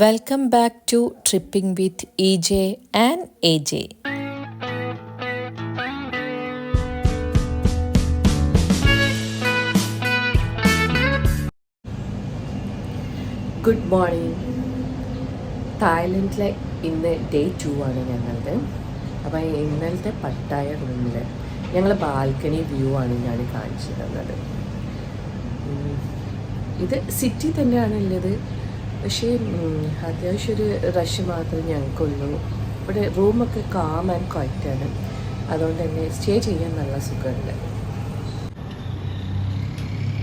Welcome back to tripping with E J and A J good morning തായ്ലൻഡിലെ ഇന്ന് day to ആണ് ഞങ്ങളുടെ അപ്പം ഇന്നലത്തെ പട്ടായ റൂമിൽ ഞങ്ങൾ ബാൽക്കണി വ്യൂ ആണ് ഞാൻ കാണിച്ചു തന്നത്. ഇത് സിറ്റി തന്നെയാണ് ഉള്ളത് പക്ഷേ അത്യാവശ്യം ഒരു റഷ് മാത്രമേ ഞങ്ങൾക്കുള്ളൂ. ഇവിടെ റൂമൊക്കെ കാം ആൻഡ് ക്വയറ്റാണ് അതുകൊണ്ട് തന്നെ സ്റ്റേ ചെയ്യാൻ നല്ല സുഖമുണ്ട്.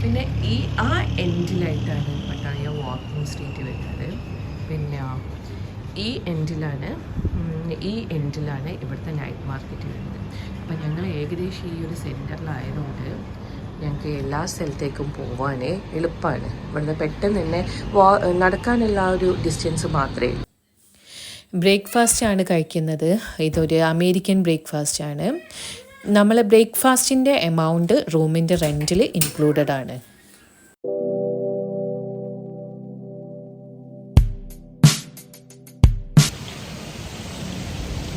പിന്നെ ഈ ആ എൻഡിലായിട്ടാണ് പട്ടായ വാക്കിംഗ് സ്ട്രീറ്റ് വരുന്നത്. പിന്നെ ഈ എൻഡിലാണ് ഈ എൻഡിലാണ് ഇവിടുത്തെ നൈറ്റ് മാർക്കറ്റ് വരുന്നത്. അപ്പം ഞങ്ങൾ ഏകദേശം ഈ ഒരു സെന്ററിലായതുകൊണ്ട് ഞങ്ങൾക്ക് എല്ലാ സ്ഥലത്തേക്കും പോവാൻ എളുപ്പമാണ് ഇവിടുന്ന് പെട്ടെന്ന് തന്നെ വാ നടക്കാനുള്ള ഒരു ഡിസ്റ്റൻസ് മാത്രമേ ഉള്ളൂ. ബ്രേക്ക്ഫാസ്റ്റ് ആണ് കഴിക്കുന്നത്. ഇതൊരു അമേരിക്കൻ ബ്രേക്ക്ഫാസ്റ്റ് ആണ്. നമ്മൾ ബ്രേക്ക്ഫാസ്റ്റിന്റെ എമൗണ്ട് റൂമിന്റെ റെന്റിൽ ഇൻക്ലൂഡഡ് ആണ്.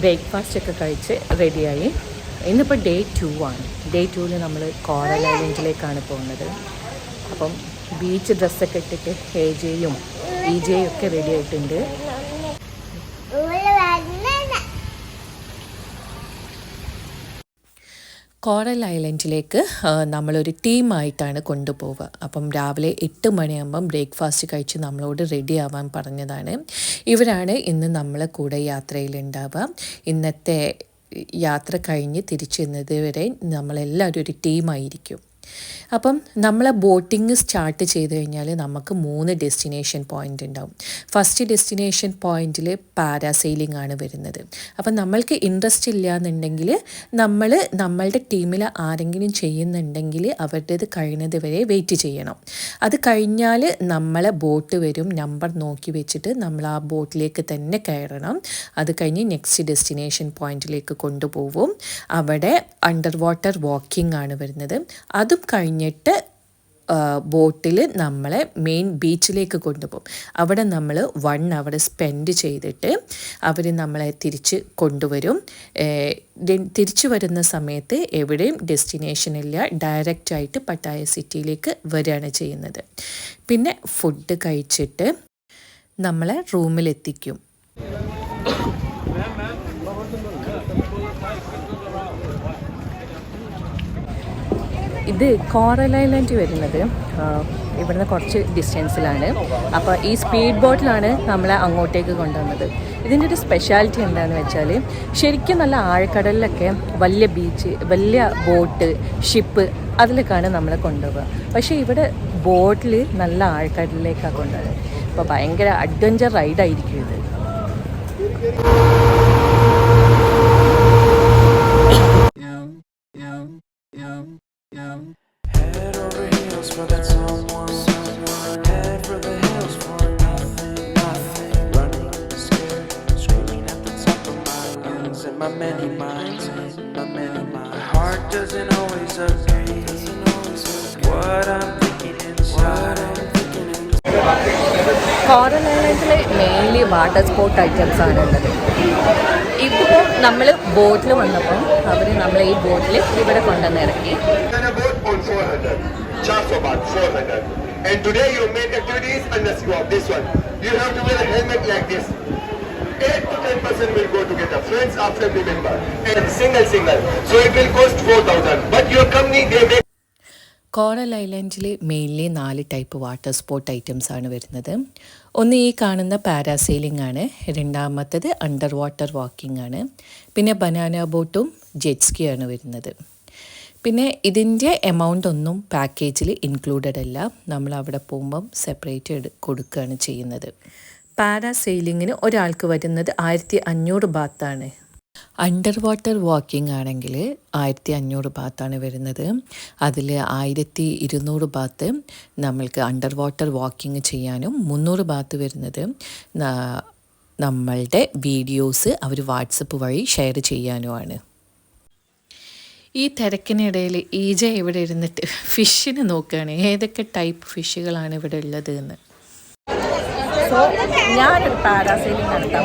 ബ്രേക്ക്ഫാസ്റ്റ് ഒക്കെ കഴിച്ച് റെഡിയായി ഇന്നിപ്പോൾ ഡേ ടു ആണ്. ഡേ ടുവിൽ നമ്മൾ കോറൽ ഐലൻഡിലേക്കാണ് പോകുന്നത്. അപ്പം ബീച്ച് ഡ്രസ്സൊക്കെ ഇട്ടിട്ട് എ ജെയും ഇ ജെയും ഒക്കെ റെഡി ആയിട്ടുണ്ട്. കോറൽ ഐലൻഡിലേക്ക് നമ്മളൊരു ടീമായിട്ടാണ് കൊണ്ടുപോവുക. അപ്പം രാവിലെ എട്ട് മണിയാകുമ്പം ബ്രേക്ക്ഫാസ്റ്റ് കഴിച്ച് നമ്മളോട് റെഡി ആവാൻ പറഞ്ഞതാണ്. ഇവരാണ് ഇന്ന് നമ്മളെ കൂടെ യാത്രയിലുണ്ടാവുക. ഇന്നത്തെ യാത്ര കഴിഞ്ഞ് തിരിച്ചെന്നത് വരെ നമ്മളെല്ലാവരും ഒരു ടീമായിരിക്കും. അപ്പം നമ്മൾ ബോട്ടിങ് സ്റ്റാർട്ട് ചെയ്ത് കഴിഞ്ഞാൽ നമുക്ക് മൂന്ന് ഡെസ്റ്റിനേഷൻ പോയിന്റ് ഉണ്ടാവും. ഫസ്റ്റ് ഡെസ്റ്റിനേഷൻ പോയിന്റിൽ പാരാസെയിലിംഗ് ആണ് വരുന്നത്. അപ്പം നമ്മൾക്ക് ഇൻട്രസ്റ്റ് ഇല്ല എന്നുണ്ടെങ്കിൽ നമ്മൾ നമ്മളുടെ ടീമിൽ ആരെങ്കിലും ചെയ്യുന്നുണ്ടെങ്കിൽ അവരുടേത് കഴിയുന്നത് വരെ വെയിറ്റ് ചെയ്യണം. അത് കഴിഞ്ഞാൽ നമ്മളെ ബോട്ട് വരും നമ്പർ നോക്കി വെച്ചിട്ട് നമ്മൾ ആ ബോട്ടിലേക്ക് തന്നെ കയറണം. അത് കഴിഞ്ഞ് നെക്സ്റ്റ് ഡെസ്റ്റിനേഷൻ പോയിന്റിലേക്ക് കൊണ്ടുപോകും അവിടെ അണ്ടർ വാട്ടർ വാക്കിംഗ് ആണ് വരുന്നത്. അതും കഴിഞ്ഞിട്ട് ബോട്ടിൽ നമ്മളെ മെയിൻ ബീച്ചിലേക്ക് കൊണ്ടുപോകും. അവിടെ നമ്മൾ വൺ അവർ സ്പെൻഡ് ചെയ്തിട്ട് അവർ നമ്മളെ തിരിച്ച് കൊണ്ടുവരും. തിരിച്ചു വരുന്ന സമയത്ത് എവിടെയും ഡെസ്റ്റിനേഷൻ ഇല്ല. ഡയറക്റ്റ് ആയിട്ട് പട്ടായ സിറ്റിയിലേക്ക് വരികയാണ് ചെയ്യുന്നത്. പിന്നെ ഫുഡ് കഴിച്ചിട്ട് നമ്മളെ റൂമിലെത്തിക്കും ഇത് കോറൽ ഐലൻഡ് വരുന്നത്. ഇവിടുന്ന് കുറച്ച് ഡിസ്റ്റൻസിലാണ് അപ്പോൾ ഈ സ്പീഡ് ബോട്ടിലാണ് നമ്മളെ അങ്ങോട്ടേക്ക് കൊണ്ടുവന്നത്. ഇതിന്റെ ഒരു സ്പെഷ്യാലിറ്റി എന്താണെന്ന് വെച്ചാൽ ശരിക്കും നല്ല ആഴക്കടലിലൊക്കെ വലിയ ബീച്ച് വലിയ ബോട്ട് ഷിപ്പ് അതിലേക്കാണ് നമ്മളെ കൊണ്ടുപോവുക പക്ഷേ ഇവിടെ ബോട്ടിൽ നല്ല ആഴക്കടലിലേക്കാണ് കൊണ്ടുപോകുന്നത് അപ്പോൾ ഭയങ്കര അഡ്വഞ്ചർ റൈഡായിരിക്കും ഇത്. കോറൽ ഐലൻഡിൽ മെയിൻലി വാട്ടർ സ്പോർട്ട് ഐറ്റംസ് ആണ് ഉള്ളത് ഇപ്പോൾ നമ്മൾ ബോട്ടിൽ വന്നപ്പോൾ അവർ നമ്മളെ ഈ ബോട്ടിൽ ഇവിടെ കൊണ്ടുവന്ന് ഇറക്കി Another boat on 400. Charge about 400. And today you make activities unless you have this one. You have to wear a helmet like this. 8 to 10 percent will go together. Friends or family member. And single single. So it will cost 4000. But your company they make coral ഐലൻഡിൽ mainly നാല് type water sport items ആണ് വരുന്നത്. ഒന്ന് ഈ കാണുന്ന parasailing ആണ്. രണ്ടാമത്തത് under water walking ആണ്. പിന്നെ ബനാന ബോട്ടും ജെറ്റ്സ്കി ആണ് വരുന്നത്. പിന്നെ ഇതിന്റെ എമൗണ്ട് ഒന്നും പാക്കേജിൽ ഇൻക്ലൂഡഡ് അല്ല. നമ്മൾ അവിടെ പോകുമ്പം സെപ്പറേറ്റ് കൊടുക്കുകയാണ് ചെയ്യുന്നത്. പാരാസെയിലിങ്ങിന് ഒരാൾക്ക് വരുന്നത് ആയിരത്തി അഞ്ഞൂറ് ബാത്താണ് അണ്ടർ വാട്ടർ വാക്കിംഗ് ആണെങ്കിൽ ആയിരത്തി അഞ്ഞൂറ് ബാത്താണ് വരുന്നത്. അതിൽ ആയിരത്തി ഇരുന്നൂറ് ബാത്ത് നമ്മൾക്ക് അണ്ടർ വാട്ടർ വാക്കിംഗ് ചെയ്യാനും മുന്നൂറ് ബാത്ത് വരുന്നത്. നമ്മളുടെ വീഡിയോസ് അവർ വാട്സപ്പ് വഴി ഷെയർ ചെയ്യാനുമാണ്. ഈ തിരക്കിനിടയിൽ ഈജ ഇവിടെ ഇരുന്നിട്ട് ഫിഷിനെ നോക്കുകയാണ് ഏതൊക്കെ ടൈപ്പ് ഫിഷുകളാണ് ഇവിടെ ഉള്ളത് എന്ന് ഞാനൊരു പാരാസൈലിംഗ് നടത്താൻ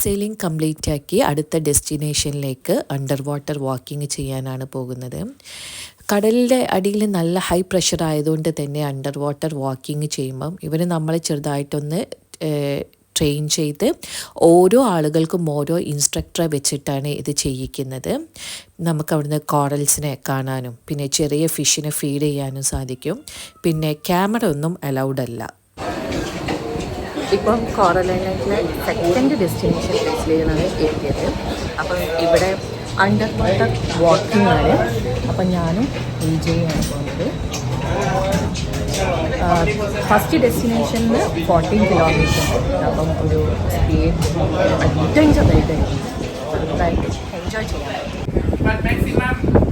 പാരാസെയിലിംഗ് കംപ്ലീറ്റ് ആക്കി അടുത്ത ഡെസ്റ്റിനേഷനിലേക്ക് അണ്ടർ വാട്ടർ വാക്കിംഗ് ചെയ്യാനാണ് പോകുന്നത്. കടലിന്റെ അടിയിൽ നല്ല ഹൈ പ്രഷർ ആയതുകൊണ്ട് തന്നെ അണ്ടർ വാട്ടർ വാക്കിംഗ് ചെയ്യുമ്പം ഇവർ നമ്മളെ ചെറുതായിട്ടൊന്ന് ട്രെയിൻ ചെയ്ത് ഓരോ ആളുകൾക്കും ഓരോ ഇൻസ്ട്രക്ടറെ വെച്ചിട്ടാണ് ഇത് ചെയ്യിക്കുന്നത്. നമുക്ക് അവിടുന്ന് കോറൽസിനെ കാണാനും പിന്നെ ചെറിയ ഫിഷിനെ ഫീഡ് ചെയ്യാനും സാധിക്കും. പിന്നെ ക്യാമറ ഒന്നും അലൗഡ് അല്ല. ഇപ്പം കോറലൈനിലെ സെക്കൻഡ് ഡെസ്റ്റിനേഷൻ ചെയ്യുന്നത് എത്തിയത്. അപ്പം ഇവിടെ അണ്ടർ വാട്ടർ വാക്കിംഗ് ആണ്. അപ്പം ഞാനും വിജയാണ് പോകുന്നത് ഫസ്റ്റ് ഡെസ്റ്റിനേഷനിൽ ഫോർട്ടീൻ കിലോമീറ്റർ അപ്പം ഒരു സ്പീഡ് അഡ്വഞ്ചർ ആയിട്ട് എൻജോയ് ചെയ്യാൻ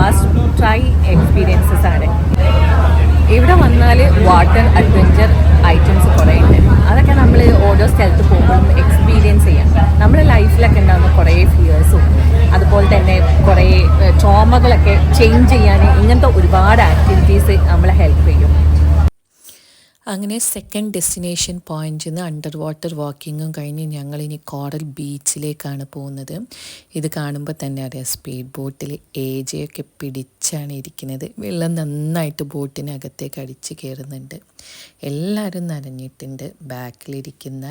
മസ്റ്റ് ട്രൈ എക്സ്പീരിയൻസസ് ആണ്. ഇവിടെ വന്നാൽ വാട്ടർ അഡ്വഞ്ചർ ഐറ്റംസ് കുറേ ഉണ്ട്. അതൊക്കെ നമ്മൾ ഓരോ സ്ഥലത്ത് പോകുമ്പോഴും എക്സ്പീരിയൻസ് ചെയ്യാം. നമ്മുടെ ലൈഫിലൊക്കെ ഉണ്ടാകുന്ന കുറേ ഫിയേഴ്സും അതുപോലെ തന്നെ കുറേ ട്രോമകളൊക്കെ ചേഞ്ച് ചെയ്യാൻ ഇങ്ങനത്തെ ഒരുപാട് ആക്ടിവിറ്റീസ് നമ്മളെ ഹെൽപ്പ് ചെയ്യും. അങ്ങനെ സെക്കൻഡ് ഡെസ്റ്റിനേഷൻ പോയിന്റിൽ നിന്ന് അണ്ടർ വാട്ടർ വാക്കിങ്ങും കഴിഞ്ഞ് ഞങ്ങൾ ഇനി കോറൽ ബീച്ചിലേക്കാണ് പോകുന്നത്. ഇത് കാണുമ്പോൾ തന്നെ അറിയാം സ്പീഡ് ബോട്ടിൽ ഏജയൊക്കെ പിടിച്ചാണ് ഇരിക്കുന്നത്. വെള്ളം നന്നായിട്ട് ബോട്ടിനകത്തേക്ക് അടിച്ച് കയറുന്നുണ്ട് എല്ലാവരും നനഞ്ഞിട്ടുണ്ട്. ബാക്കിലിരിക്കുന്ന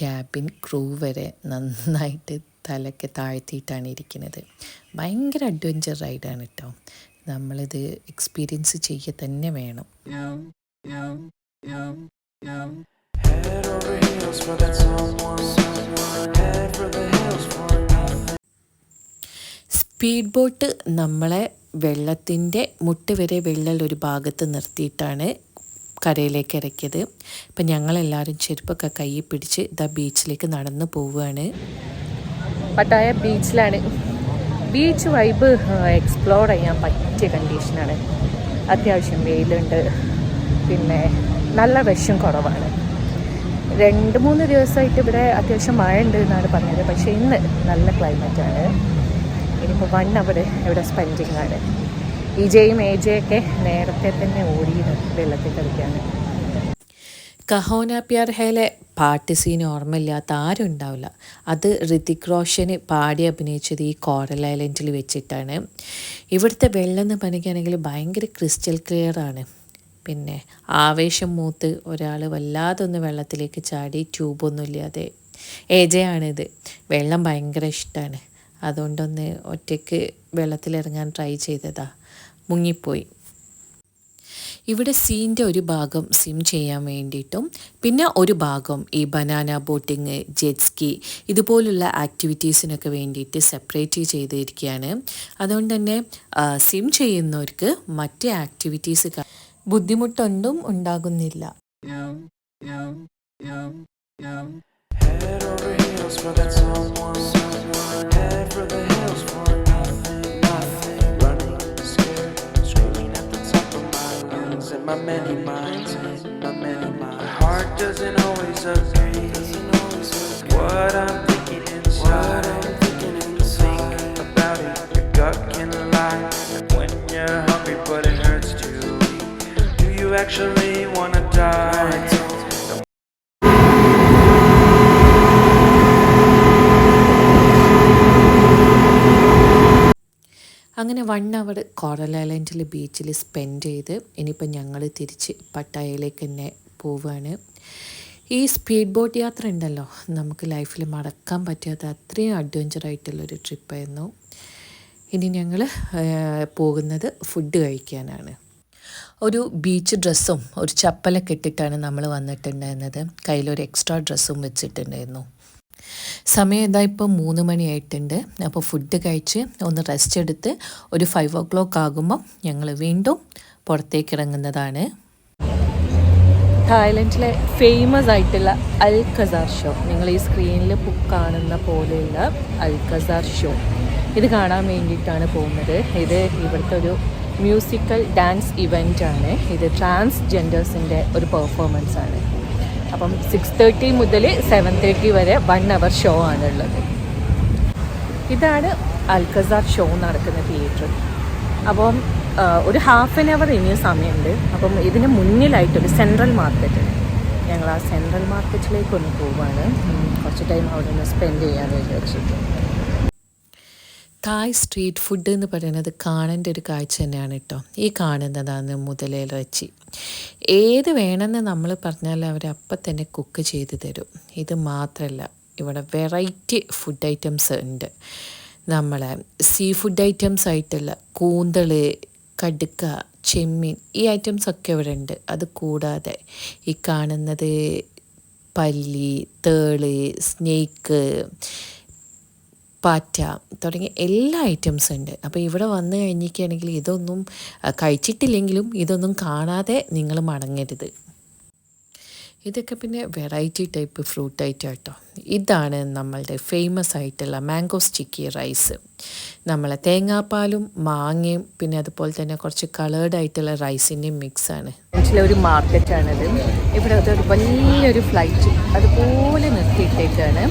ക്യാബിൻ ക്രൂ വരെ നന്നായിട്ട് തലയ്ക്ക് താഴ്ത്തിയിട്ടാണ് ഇരിക്കുന്നത്. ഭയങ്കര അഡ്വഞ്ചർ റൈഡാണ് കേട്ടോ നമ്മളിത് എക്സ്പീരിയൻസ് ചെയ്യുക തന്നെ വേണം Head over heels for that someone. Head for the hills for nothing. Speed boat നമ്മളെ വെള്ളത്തിന്റെ മുട്ട് വരെ വെള്ളം ഒരു ഭാഗത്ത് നിർത്തിയിട്ടാണ് കരയിലേക്ക് ഇറക്കിയത്. അപ്പം ഞങ്ങളെല്ലാവരും ചെരുപ്പൊക്കെ കയ്യിൽ പിടിച്ച് ദ ബീച്ചിലേക്ക് നടന്നു പോവുകയാണ്. പട്ടായ ബീച്ചിലാണ്. ബീച്ച് വൈബ് എക്സ്പ്ലോർ ചെയ്യാൻ പറ്റിയ കണ്ടീഷനാണ് അത്യാവശ്യം വെയിലുണ്ട്. പിന്നെ നല്ല റഷും കുറവാണ്. രണ്ട് മൂന്ന് ദിവസമായിട്ട് ഇവിടെ അത്യാവശ്യം മഴ ഉണ്ട് എന്നാണ് പറഞ്ഞത്. പക്ഷേ ഇന്ന് നല്ല ക്ലൈമറ്റാണ് ഇനിയിപ്പോൾ വൺ അവിടെ ഇവിടെ സ്പെൻഡിങ് ആണ്. ഇജയും ഏജയൊക്കെ നേരത്തെ തന്നെ ഓടിയത് വെള്ളത്തിൽ കളിക്കാൻ കഹോന പ്യാർ ഹേലെ പാട്ട് സീൻ ഓർമ്മയില്ലാത്ത ആരും ഉണ്ടാവില്ല. അത് ഋതിക് റോഷന് പാടി അഭിനയിച്ചത് ഈ കോറൽ ഐലൻഡിൽ വെച്ചിട്ടാണ്. ഇവിടുത്തെ വെള്ളം എന്ന് പറയുകയാണെങ്കിൽ ഭയങ്കര ക്രിസ്റ്റൽ ക്ലിയർ ആണ്. പിന്നെ ആവേശം മൂത്ത് ഒരാൾ വല്ലാതൊന്ന് വെള്ളത്തിലേക്ക് ചാടി ട്യൂബൊന്നും ഇല്ലാതെ. ഏജയാണിത് വെള്ളം ഭയങ്കര ഇഷ്ടമാണ് അതുകൊണ്ടൊന്ന് ഒറ്റയ്ക്ക് വെള്ളത്തിലിറങ്ങാൻ ട്രൈ ചെയ്തതാ. മുങ്ങിപ്പോയി. ഇവിടെ സീന്റെ ഒരു ഭാഗം സിം ചെയ്യാൻ വേണ്ടിയിട്ടും പിന്നെ ഒരു ഭാഗം ഈ ബനാന ബോട്ടിങ് ജെറ്റ്സ്കി ഇതുപോലുള്ള ആക്ടിവിറ്റീസിനൊക്കെ വേണ്ടിയിട്ട് സെപ്പറേറ്റ് ചെയ്തിരിക്കുകയാണ്. അതുകൊണ്ട് തന്നെ സിം ചെയ്യുന്നവർക്ക് മറ്റ് ആക്ടിവിറ്റീസ് ബുദ്ധിമുട്ടൊന്നും ഉണ്ടാകുന്നില്ല Head over heels for that someone. Head for the hills for nothing. Nothing. Running scared, screaming at the top of my lungs in my many minds. My many minds. My heart doesn't always agree. Doesn't always agree. What I'm actually wanna die? അങ്ങനെ one hour coral ഐലൻഡിൽ ബീച്ചിൽ spend ചെയ്ത് ഇനിയിപ്പോൾ ഞങ്ങൾ തിരിച്ച് പട്ടായയിലേക്ക് തന്നെ പോവുകയാണ് ഈ സ്പീഡ് ബോട്ട് യാത്ര ഉണ്ടല്ലോ. നമുക്ക് ലൈഫിൽ മറക്കാൻ പറ്റാത്ത അത്രയും അഡ്വഞ്ചറായിട്ടുള്ളൊരു ട്രിപ്പായിരുന്നു ഇനി ഞങ്ങൾ പോകുന്നത് ഫുഡ് കഴിക്കാനാണ്. ഒരു ബീച്ച് ഡ്രസ്സും ഒരു ചപ്പലൊക്കെ ഇട്ടിട്ടാണ് നമ്മൾ വന്നിട്ടുണ്ടായിരുന്നത്. കയ്യിലൊരു എക്സ്ട്രാ ഡ്രസ്സും വെച്ചിട്ടുണ്ടായിരുന്നു. സമയം ഇതാ ഇപ്പോൾ മൂന്ന് മണിയായിട്ടുണ്ട് അപ്പോൾ ഫുഡ് കഴിച്ച് ഒന്ന് റെസ്റ്റ് എടുത്ത് ഒരു ഫൈവ് ഓ ക്ലോക്ക് ആകുമ്പോൾ ഞങ്ങൾ വീണ്ടും പുറത്തേക്ക് ഇറങ്ങുന്നതാണ്. തായ്ലൻഡിലെ ഫേമസ് ആയിട്ടുള്ള അൽ ഖസാർ ഷോ നിങ്ങൾ ഈ സ്ക്രീനിൽ കാണുന്ന പോലെയുള്ള അൽ ഖസാർ ഷോ ഇത് കാണാൻ വേണ്ടിയിട്ടാണ് പോകുന്നത്. ഇത് ഇവിടുത്തെ ഒരു മ്യൂസിക്കൽ ഡാൻസ് ഇവന്റ് ആണ്. ഇത് ട്രാൻസ്ജെൻഡേഴ്സിന്റെ ഒരു പെർഫോമൻസ് ആണ്. അപ്പം സിക്സ് തേർട്ടി മുതൽ സെവൻ തേർട്ടി വരെ വൺ അവർ ഷോ ആണുള്ളത്. ഇതാണ് അൽക്കസാർ ഷോ നടക്കുന്ന തിയേറ്റർ അപ്പം ഒരു ഹാഫ് ആൻ അവർ ഇനിയും സമയമുണ്ട്. അപ്പം ഇതിന് മുന്നിലായിട്ടൊരു സെൻട്രൽ മാർക്കറ്റ് ഞങ്ങൾ ആ സെൻട്രൽ മാർക്കറ്റിലേക്ക് ഒന്ന് പോവുകയാണ് കുറച്ച് ടൈം അവിടെ ഒന്ന് സ്പെൻഡ് ചെയ്യാമെന്ന് വിചാരിച്ചിട്ട് തായ് സ്ട്രീറ്റ് ഫുഡ് എന്ന് പറയുന്നത് കാണേണ്ട ഒരു കാഴ്ച തന്നെയാണ് കേട്ടോ ഈ കാണുന്നതാണ് മുതലിറച്ചി ഏത് വേണമെന്ന് നമ്മൾ പറഞ്ഞാൽ അവർ അപ്പം തന്നെ കുക്ക് ചെയ്ത് തരും. ഇത് മാത്രമല്ല ഇവിടെ വെറൈറ്റി ഫുഡ് ഐറ്റംസ് ഉണ്ട്. നമ്മളെ സീ ഫുഡ് ഐറ്റംസ് ആയിട്ടുള്ള കൂന്തൾ കടുക്ക ചെമ്മീൻ ഈ ഐറ്റംസ് ഒക്കെ ഇവിടെ ഉണ്ട്. അത് കൂടാതെ ഈ കാണുന്നത് പല്ലി തേൾ സ്നേക്ക് പാറ്റ തുടങ്ങിയ എല്ലാ ഐറ്റംസും ഉണ്ട്. അപ്പോൾ ഇവിടെ വന്നു കഴിഞ്ഞിരിക്കുകയാണെങ്കിൽ ഇതൊന്നും കഴിച്ചിട്ടില്ലെങ്കിലും ഇതൊന്നും കാണാതെ നിങ്ങൾ മടങ്ങരുത്. ഇതൊക്കെ പിന്നെ വെറൈറ്റി ടൈപ്പ് ഫ്രൂട്ട് ഐറ്റം കേട്ടോ ഇതാണ് നമ്മളുടെ ഫേമസ് ആയിട്ടുള്ള മാംഗോ സ്റ്റിക്കി റൈസ് നമ്മളെ തേങ്ങാപ്പാലും മാങ്ങയും പിന്നെ അതുപോലെ തന്നെ കുറച്ച് കളേർഡ് ആയിട്ടുള്ള റൈസിന്റെയും മിക്സാണ് ഒരു മാർക്കറ്റാണിത് ഇവിടെ അതൊരു വലിയൊരു ഫ്ലൈറ്റ് അതുപോലെ നിർത്തിയിട്ടേക്കാണ്.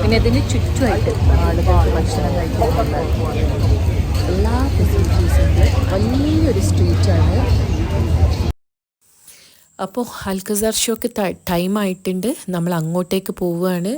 പിന്നെ ഇതിന് ചുറ്റുമായിട്ട് ആളുകൾ ഭക്ഷണം കഴിക്കാനുള്ള എല്ലാ ഫെസിലിറ്റീസിന്റെ വലിയൊരു സ്ട്രീറ്റാണ് അപ്പോൾ ഹൽക്കസാർ ഷോക്ക് ടൈം ആയിട്ടുണ്ട്. നമ്മൾ അങ്ങോട്ടേക്ക് പോവുകയാണ്.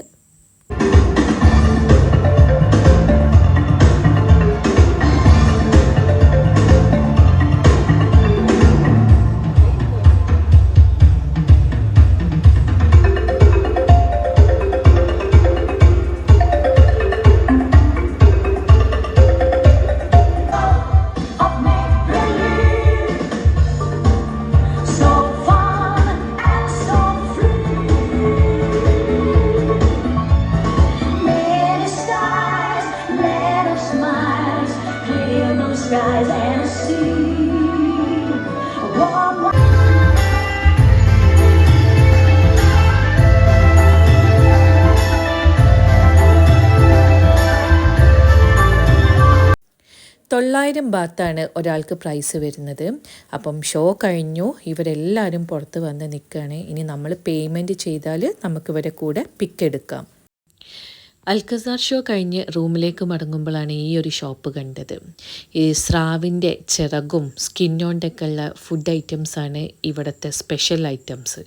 skies and sea. തൊള്ളായിരം ബാത്താണ് ഒരാൾക്ക് പ്രൈസ് വരുന്നത്. അപ്പം ഷോ കഴിഞ്ഞു. ഇവരെല്ലാവരും പുറത്ത് വന്ന് നിൽക്കുകയാണ് ഇനി നമ്മൾ പേയ്മെന്റ് ചെയ്താൽ നമുക്ക് ഇവരെ കൂടെ പിക്ക് എടുക്കാം. അൽക്കസാർ ഷോ കഴിഞ്ഞ് റൂമിലേക്ക് മടങ്ങുമ്പോഴാണ് ഈ ഒരു ഷോപ്പ് കണ്ടത്. ഈ സ്രാവിന്റെ ചിറകും സ്കിന്നോണ്ടൊക്കെ ഉള്ള ഫുഡ് ഐറ്റംസാണ് ഇവിടുത്തെ സ്പെഷ്യൽ ഐറ്റംസ്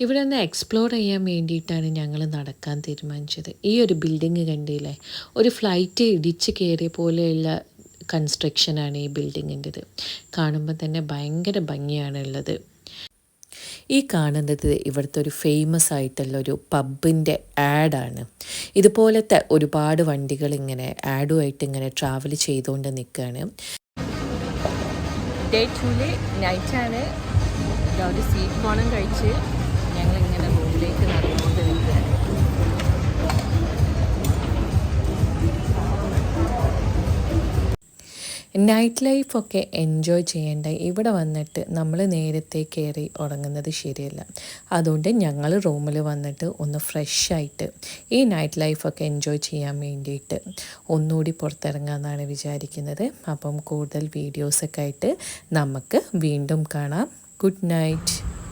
ഇവിടെ ഒന്ന് എക്സ്പ്ലോർ ചെയ്യാൻ വേണ്ടിയിട്ടാണ് ഞങ്ങൾ നടക്കാൻ തീരുമാനിച്ചത്. ഈ ഒരു ബിൽഡിങ് കണ്ടില്ലേ? ഒരു ഫ്ലൈറ്റ് ഇടിച്ച് കയറിയ പോലെയുള്ള കൺസ്ട്രക്ഷനാണ് ഈ ബിൽഡിങ്ങിന്റെത് കാണുമ്പോൾ തന്നെ ഭയങ്കര ഭംഗിയാണ് ഉള്ളത് ഈ കാണുന്നത് ഇവിടുത്തെ ഒരു ഫേമസ് ആയിട്ടുള്ള ഒരു പബ്ബിന്റെ ആഡാണ് ഇതുപോലത്തെ ഒരുപാട് വണ്ടികൾ ഇങ്ങനെ ആഡുമായിട്ട് ഇങ്ങനെ ട്രാവൽ ചെയ്തുകൊണ്ട് നിൽക്കുകയാണ് ഡേ ടൂൽ നൈറ്റാണ് ഒരു സ്വീറ്റ് കോണം കഴിച്ച് ഞങ്ങളിങ്ങനെ റൂമിലേക്ക് നടന്നുകൊണ്ട് നൈറ്റ് ലൈഫൊക്കെ എൻജോയ് ചെയ്യേണ്ട ഇവിടെ വന്നിട്ട് നമ്മൾ നേരത്തെ കയറി ഉറങ്ങുന്നത് ശരിയല്ല. അതുകൊണ്ട് ഞങ്ങൾ റൂമിൽ വന്നിട്ട് ഒന്ന് ഫ്രഷ് ആയിട്ട് ഈ നൈറ്റ് ലൈഫൊക്കെ എൻജോയ് ചെയ്യാൻ വേണ്ടിയിട്ട് ഒന്നുകൂടി പുറത്തിറങ്ങാമെന്നാണ് വിചാരിക്കുന്നത്. അപ്പം കൂടുതൽ വീഡിയോസൊക്കെ ആയിട്ട് നമുക്ക് വീണ്ടും കാണാം. Good night